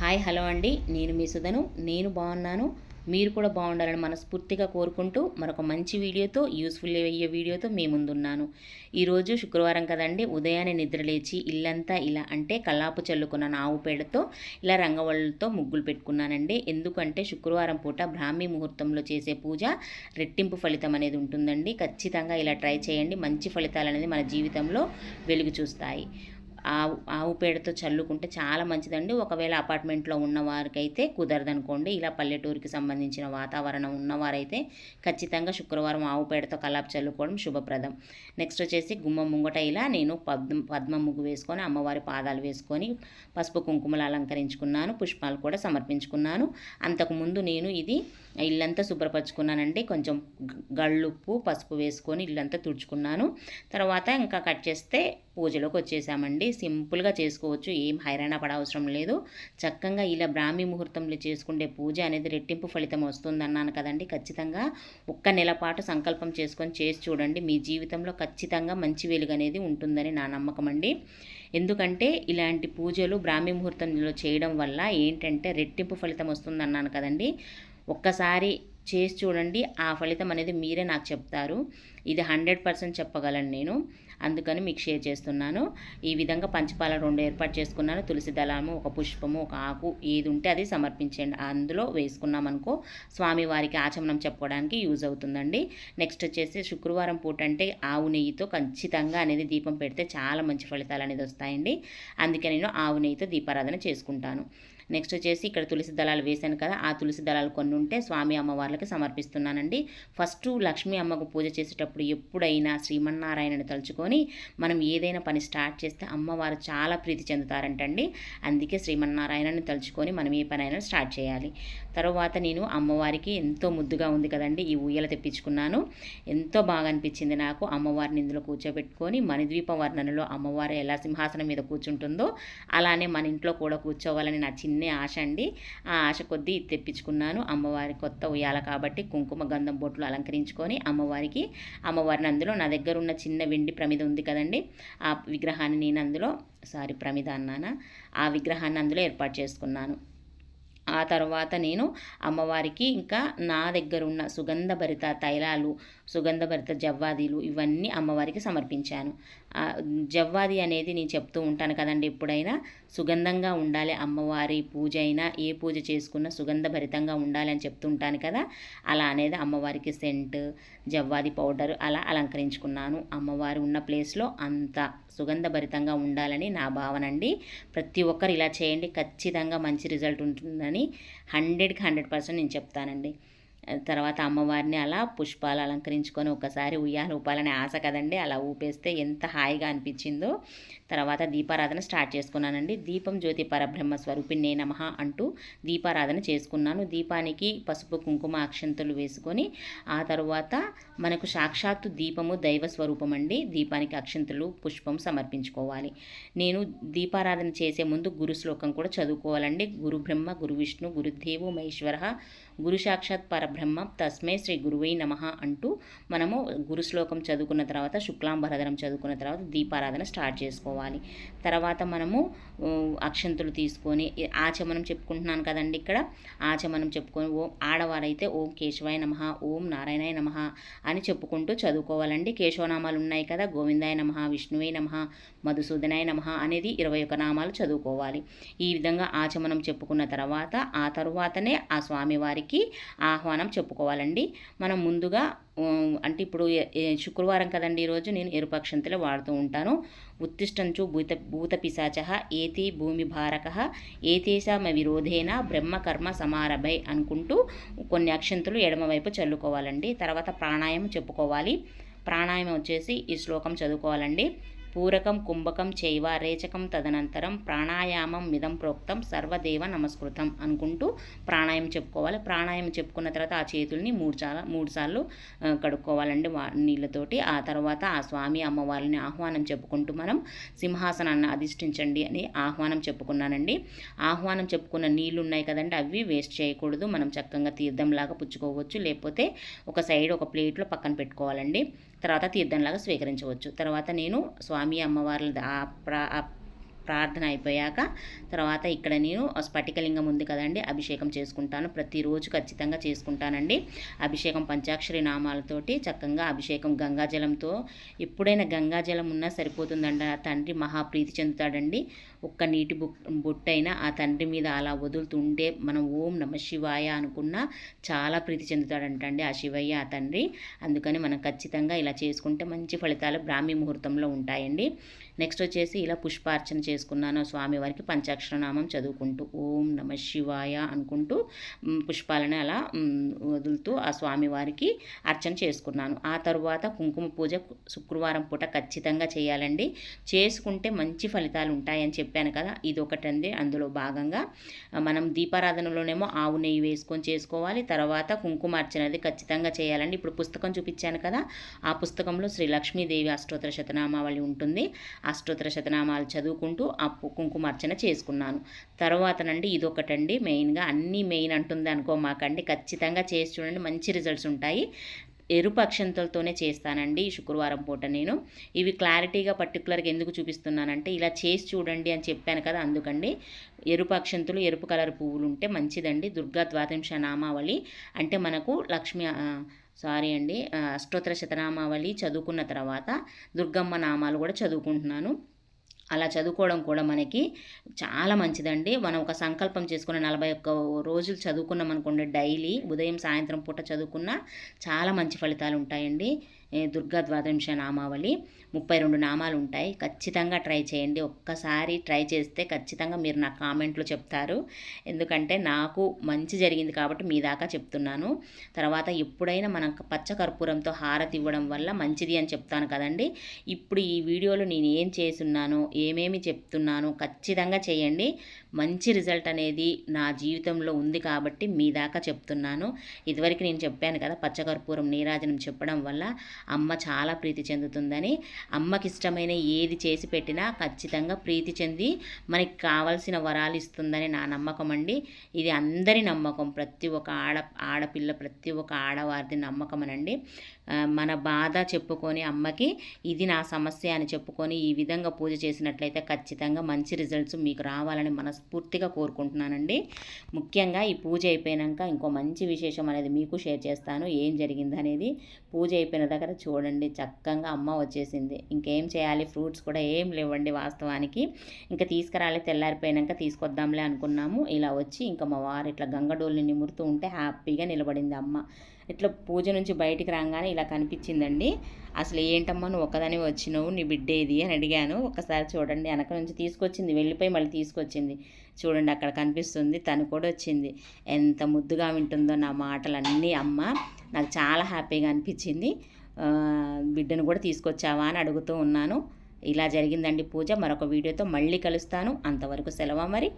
Hi hello అండి. నేను మీ సుధను. నేను బాగున్నాను. మీరు కూడా బాగుండాలని మనస్ఫూర్తిగా కోరుకుంటూ మరొక మంచి వీడియోతో యూస్ఫుల్ అయ్యే వీడియోతో మీ ముందున్నాను. ఈరోజు శుక్రవారం కదండి. ఉదయాన్నే నిద్రలేచి ఇల్లంతా ఇలా అంటే కల్లాపు చల్లుకున్న ఆవు పేడతో ఇలా రంగవళ్ళతో ముగ్గులు పెట్టుకున్నానండి. ఎందుకంటే శుక్రవారం పూట బ్రాహ్మీ ముహూర్తంలో చేసే పూజ రెట్టింపు ఫలితం అనేది ఉంటుందండి. ఖచ్చితంగా ఇలా ట్రై చేయండి. మంచి ఫలితాలు అనేది మన జీవితంలో వెలుగు చూస్తాయి. ఆవు ఆవు పేడతో చల్లుకుంటే చాలా మంచిదండి. ఒకవేళ అపార్ట్మెంట్లో ఉన్నవారికైతే కుదరదు కుదరదనుకోండి. ఇలా పల్లెటూరికి సంబంధించిన వాతావరణం ఉన్నవారైతే ఖచ్చితంగా శుక్రవారం ఆవు పేడతో కలాపు చల్లుకోవడం శుభప్రదం. నెక్స్ట్ వచ్చేసి గుమ్మ ముంగట ఇలా నేను పద్మ పద్మ ముగ్గు వేసుకొని అమ్మవారి పాదాలు వేసుకొని పసుపు కుంకుమలు అలంకరించుకున్నాను. పుష్పాలు కూడా సమర్పించుకున్నాను. అంతకుముందు నేను ఇది ఇల్లంతా శుభ్రపరచుకున్నానండి. కొంచెం గళ్ళుప్పు పసుపు వేసుకొని ఇల్లంతా తుడుచుకున్నాను. తర్వాత ఇంకా కట్ చేస్తే పూజలోకి వచ్చేసామండి సింపుల్గా చేసుకోవచ్చు. ఏం హైరాణ పడవసరం లేదు. చక్కగా ఇలా బ్రాహ్మీ ముహూర్తంలో చేసుకునే పూజ అనేది రెట్టింపు ఫలితం వస్తుంది అన్నాను కదండి. ఖచ్చితంగా ఒక్క నెల పాటు సంకల్పం చేసుకొని చేసి చూడండి. మీ జీవితంలో ఖచ్చితంగా మంచి వెలుగు అనేది ఉంటుందని నా నమ్మకం అండి. ఎందుకంటే ఇలాంటి పూజలు బ్రాహ్మీ ముహూర్తంలో చేయడం వల్ల ఏంటంటే రెట్టింపు ఫలితం వస్తుందన్నాను కదండి. ఒక్కసారి చేసి చూడండి. ఆ ఫలితం అనేది మీరే నాకు చెప్తారు. ఇది హండ్రెడ్ పర్సెంట్ చెప్పగలను నేను. అందుకని మీకు షేర్ చేస్తున్నాను. ఈ విధంగా పంచపాల రెండు ఏర్పాటు చేసుకున్నాను తులసి దళము ఒక పుష్పము ఒక ఆకు ఏది ఉంటే అది సమర్పించండి. అందులో వేసుకున్నామనుకో స్వామివారికి ఆచమనం చెప్పుకోవడానికి యూజ్ అవుతుందండి. నెక్స్ట్ వచ్చేసి శుక్రవారం పూట అంటే ఆవు నెయ్యితో ఖచ్చితంగా అనేది దీపం పెడితే చాలా మంచి ఫలితాలు అనేది వస్తాయండి. అందుకే నేను ఆవు నెయ్యితో దీపారాధన చేసుకుంటాను. నెక్స్ట్ వచ్చేసి ఇక్కడ తులసి దళాలు వేశాను కదా ఆ తులసి దళాలు కొన్ని ఉంటే స్వామి అమ్మవార్లకి సమర్పిస్తున్నానండి. ఫస్ట్ లక్ష్మీ అమ్మకు పూజ చేసేటప్పుడు ఎప్పుడైనా శ్రీమన్నారాయణని తలుచుకొని మనం ఏదైనా పని స్టార్ట్ చేస్తే అమ్మవారు చాలా ప్రీతి చెందుతారంటండి. అందుకే శ్రీమన్నారాయణని తలుచుకొని మనం ఏ పని అయినా స్టార్ట్ చేయాలి. తర్వాత నేను అమ్మవారికి ఎంతో ముద్దుగా ఉంది కదండి ఈ ఊయల తెప్పించుకున్నాను. ఎంతో బాగా అనిపించింది నాకు అమ్మవారిని ఇందులో కూర్చోబెట్టుకొని మణిద్వీప వర్ణనలో అమ్మవారు ఎలా సింహాసనం మీద కూర్చుంటుందో అలానే మన ఇంట్లో కూడా కూర్చోవాలని నా చిన్న ఆశ అండి. ఆ ఆశ కొద్దీ తెప్పించుకున్నాను. అమ్మవారి కొత్త ఉయ్యాల కాబట్టి కుంకుమ గంధం బొట్లు అలంకరించుకొని అమ్మవారికి అమ్మవారిని అందులో నా దగ్గర ఉన్న చిన్న వెండి ప్రమిద ఉంది కదండి. ఆ విగ్రహాన్ని నేను అందులో సారీ ప్రమిద అన్నానా? ఆ విగ్రహాన్ని అందులో ఏర్పాటు చేసుకున్నాను. ఆ తర్వాత నేను అమ్మవారికి ఇంకా నా దగ్గర ఉన్న సుగంధభరిత తైలాలు సుగంధభరిత జవ్వాదీలు ఇవన్నీ అమ్మవారికి సమర్పించాను. జవ్వాది అనేది నేను చెప్తూ ఉంటాను కదండి ఎప్పుడైనా. సుగంధంగా ఉండాలి అమ్మవారి పూజ అయినా ఏ పూజ చేసుకున్నా సుగంధభరితంగా ఉండాలి అని చెప్తుంటాను కదా. అలా అనేది అమ్మవారికి సెంట్ జవ్వాది పౌడర్ అలా అలంకరించుకున్నాను. అమ్మవారు ఉన్న ప్లేస్లో అంతా సుగంధభరితంగా ఉండాలని నా భావన అండి ప్రతి ఒక్కరు ఇలా చేయండి. ఖచ్చితంగా మంచి రిజల్ట్ ఉంటుందని హండ్రెడ్కి హండ్రెడ్ పర్సెంట్ నేను చెప్తానండి. తర్వాత అమ్మవారిని అలా పుష్పాలు అలంకరించుకొని ఒకసారి ఉయ్యాలు ఊపాలనే ఆశ కదండి. అలా ఊపేస్తే ఎంత హాయిగా అనిపించిందో. తర్వాత దీపారాధన స్టార్ట్ చేసుకున్నానండి. దీపం జ్యోతి పరబ్రహ్మ స్వరూపిణి నమ అంటూ దీపారాధన చేసుకున్నాను. దీపానికి పసుపు కుంకుమ అక్షంతులు వేసుకొని ఆ తర్వాత మనకు సాక్షాత్తు దీపము దైవ స్వరూపం అండి దీపానికి అక్షంతులు పుష్పం సమర్పించుకోవాలి. నేను దీపారాధన చేసే ముందు గురు శ్లోకం కూడా చదువుకోవాలండి. గురు బ్రహ్మ గురు విష్ణు గురుదేవు మహేశ్వర గురు సాక్షాత్ పరబ్రహ్మ తస్మే శ్రీ గురువై నమ అంటూ మనము గురు శ్లోకం చదువుకున్న తర్వాత శుక్లాంబరధరం చదువుకున్న తర్వాత దీపారాధన స్టార్ట్ చేసుకోవాలి. తర్వాత మనము అక్షంతులు తీసుకొని ఆచమనం చెప్పుకుంటున్నాను కదండి ఇక్కడ. ఆచమనం చెప్పుకొని ఓం ఆడవారైతే ఓం కేశవాయ నమ ఓం నారాయణాయ నమ అని చెప్పుకుంటూ చదువుకోవాలండి. కేశవనామాలు ఉన్నాయి కదా గోవిందాయ నమ విష్ణువే నమ మధుసూదనాయ నమ అనేది ఇరవై ఒక నామాలు చదువుకోవాలి. ఈ విధంగా ఆచమనం చెప్పుకున్న తర్వాత ఆ తరువాతనే ఆ స్వామివారికి ఆహ్వానం చెప్పుకోవాలండి. మనం ముందుగా అంటే ఇప్పుడు శుక్రవారం కదండి ఈరోజు నేను ఎరుపక్షంతలే వాడుతూ ఉంటాను. ఉత్తిష్టంచు భూత భూత పిశాచ ఏతి భూమి భారక ఏతేశామ విరోధేన బ్రహ్మకర్మ సమారభై అనుకుంటూ కొన్ని అక్షంతులు ఎడమవైపు చల్లుకోవాలండి. తర్వాత ప్రాణాయామం చెప్పుకోవాలి. ప్రాణాయామం వచ్చేసి ఈ శ్లోకం చదువుకోవాలండి. పూరకం కుంభకం చైవ రేచకం తదనంతరం ప్రాణాయామం మిదం ప్రోక్తం సర్వదేవ నమస్కృతం అనుకుంటూ ప్రాణాయామం చెప్పుకోవాలి. ప్రాణాయామం చెప్పుకున్న తర్వాత ఆ చేతుల్ని మూడు చాలా మూడు సార్లు కడుక్కోవాలండి వా నీళ్ళతోటి. ఆ తర్వాత ఆ స్వామి అమ్మవారిని ఆహ్వానం చెప్పుకుంటూ మనం సింహాసనాన్ని అధిష్ఠించండి అని ఆహ్వానం చెప్పుకున్నానండి. ఆహ్వానం చెప్పుకున్న నీళ్ళు ఉన్నాయి కదండి అవి వేస్ట్ చేయకూడదు. మనం చక్కగా తీర్థంలాగా పుచ్చుకోవచ్చు. లేకపోతే ఒక సైడ్ ఒక ప్లేట్లో పక్కన పెట్టుకోవాలండి. తర్వాత తీర్థంలాగా స్వీకరించవచ్చు. తర్వాత నేను స్వామి అమ్మవార్ల ప్రార్థన అయిపోయాక తర్వాత ఇక్కడ నేను స్ఫటికలింగం ఉంది కదండి అభిషేకం చేసుకుంటాను. ప్రతిరోజు ఖచ్చితంగా చేసుకుంటానండి. అభిషేకం పంచాక్షరి నామాలతోటి చక్కగా అభిషేకం గంగాజలంతో ఎప్పుడైనా గంగాజలం ఉన్నా సరిపోతుందండి. ఆ తండ్రి మహాప్రీతి చెందుతాడండి. ఒక్క నీటి బు బొట్టైనా ఆ తండ్రి మీద అలా వదులుతుంటే మనం ఓం నమ శివాయ అనుకున్నా చాలా ప్రీతి చెందుతాడంటండి ఆ శివయ్య ఆ తండ్రి. అందుకని మనం ఖచ్చితంగా ఇలా చేసుకుంటే మంచి ఫలితాలు బ్రాహ్మీ ముహూర్తంలో ఉంటాయండి. నెక్స్ట్ వచ్చేసి ఇలా పుష్పార్చన చేసుకున్నాను. స్వామివారికి పంచాక్షరనామం చదువుకుంటూ ఓం నమ శివాయ అనుకుంటూ పుష్పాలను అలా వదులుతూ ఆ స్వామివారికి అర్చన చేసుకున్నాను. ఆ తర్వాత కుంకుమ పూజ శుక్రవారం పూట ఖచ్చితంగా చేయాలండి. చేసుకుంటే మంచి ఫలితాలు ఉంటాయని చెప్పాను కదా ఇది ఒకటండి అందులో భాగంగా మనం దీపారాధనలోనేమో ఆవు నెయ్యి వేసుకొని చేసుకోవాలి. తర్వాత కుంకుమ అర్చనది ఖచ్చితంగా చేయాలండి. ఇప్పుడు పుస్తకం చూపించాను కదా ఆ పుస్తకంలో శ్రీ లక్ష్మీదేవి అష్టోత్తర శతనామావళి ఉంటుంది. అష్టోత్తర శతనామాలు చదువుకుంటూ ఆ కుంకుమార్చన చేసుకున్నాను. తర్వాతనండి ఇదొకటండి. మెయిన్గా అన్నీ మెయిన్ అంటుంది అనుకోమాకండి ఖచ్చితంగా చేసి చూడండి. మంచి రిజల్ట్స్ ఉంటాయి. ఎరుపు అక్షంతలతోనే చేస్తానండి ఈ శుక్రవారం పూట నేను. ఇవి క్లారిటీగా పర్టికులర్గా ఎందుకు చూపిస్తున్నానంటే ఇలా చేసి చూడండి అని చెప్పాను కదా అందుకండి. ఎరుపు అక్షంతులు ఎరుపు కలర్ పువ్వులు ఉంటే మంచిదండి. దుర్గా ద్వాదశ నామావళి అంటే మనకు లక్ష్మి సారీ అండి అష్టోత్తర శతనామావళి చదువుకున్న తర్వాత దుర్గమ్మ నామాలు కూడా చదువుకుంటున్నాను. అలా చదువుకోవడం కూడా మనకి చాలా మంచిదండి. మనం ఒక సంకల్పం చేసుకున్న నలభై ఒక్క రోజులు చదువుకున్నాం అనుకోండి డైలీ ఉదయం సాయంత్రం పూట చదువుకున్న చాలా మంచి ఫలితాలు ఉంటాయండి దుర్గా ద్వాదశ నామావళి ముప్పై రెండు నామాలు ఉంటాయి ఖచ్చితంగా ట్రై చేయండి. ఒక్కసారి ట్రై చేస్తే ఖచ్చితంగా మీరు నా కామెంట్లో చెప్తారు. ఎందుకంటే నాకు మంచి జరిగింది కాబట్టి మీ దాకా చెప్తున్నాను. తర్వాత ఎప్పుడైనా మనం పచ్చ కర్పూరంతో హారతి ఇవ్వడం వల్ల మంచిది అని చెప్తాను కదండి. ఇప్పుడు ఈ వీడియోలో నేను ఏం చేస్తున్నానో ఏమేమి చెప్తున్నానో ఖచ్చితంగా చేయండి. మంచి రిజల్ట్ అనేది నా జీవితంలో ఉంది కాబట్టి మీ దాకా చెప్తున్నాను. ఇదివరకు నేను చెప్పాను కదా పచ్చకర్పూరం నీరాజనం చెప్పడం వల్ల అమ్మ చాలా ప్రీతి చెందుతుందని అమ్మకి ఇష్టమైన ఏది చేసి పెట్టినా ఖచ్చితంగా ప్రీతి చెంది మనకి కావాల్సిన వరాలు ఇస్తుందని నా నమ్మకం అండి. ఇది అందరి నమ్మకం. ప్రతి ఒక్క ఆడ ఆడపిల్ల ప్రతి ఒక్క ఆడవారిది నమ్మకం అనండి మన బాధ చెప్పుకొని అమ్మకి ఇది నా సమస్య అని చెప్పుకొని ఈ విధంగా పూజ చేసినట్లయితే ఖచ్చితంగా మంచి రిజల్ట్స్ మీకు రావాలని మనస్ఫూర్తిగా కోరుకుంటున్నానండి. ముఖ్యంగా ఈ పూజ అయిపోయాక ఇంకో మంచి విశేషం అనేది మీకు షేర్ చేస్తాను. ఏం జరిగింది అనేది పూజ అయిపోయిన దగ్గర చూడండి. చక్కగా అమ్మ వచ్చేసింది. ఇంకేం చేయాలి? ఫ్రూట్స్ కూడా ఏం లేవండి వాస్తవానికి. ఇంకా తీసుకురాలి తెల్లారిపోయాక తీసుకొద్దాంలే అనుకున్నాము. ఇలా వచ్చి ఇంకా మా వారు ఇట్లా గంగడోల్ని నిమురుతూ ఉంటే హ్యాపీగా నిలబడింది అమ్మ. ఇట్లా పూజ నుంచి బయటికి రాగానే ఇలా కనిపించిందండి. అసలు ఏంటమ్మా నువ్వు ఒక్కదాని వచ్చినావు నీ బిడ్డేది అని అడిగాను. ఒకసారి చూడండి వెనక నుంచి తీసుకొచ్చింది వెళ్ళిపోయి మళ్ళీ తీసుకొచ్చింది. చూడండి అక్కడ కనిపిస్తుంది తను కూడా వచ్చింది. ఎంత ముద్దుగా వింటుందో నా మాటలన్నీ అమ్మ. నాకు చాలా హ్యాపీగా అనిపించింది. బిడ్డను కూడా తీసుకొచ్చావా అని అడుగుతూ ఉన్నాను. ఇలా జరిగిందండి పూజ. మరొక వీడియోతో మళ్ళీ కలుస్తాను. అంతవరకు సెలవు మరి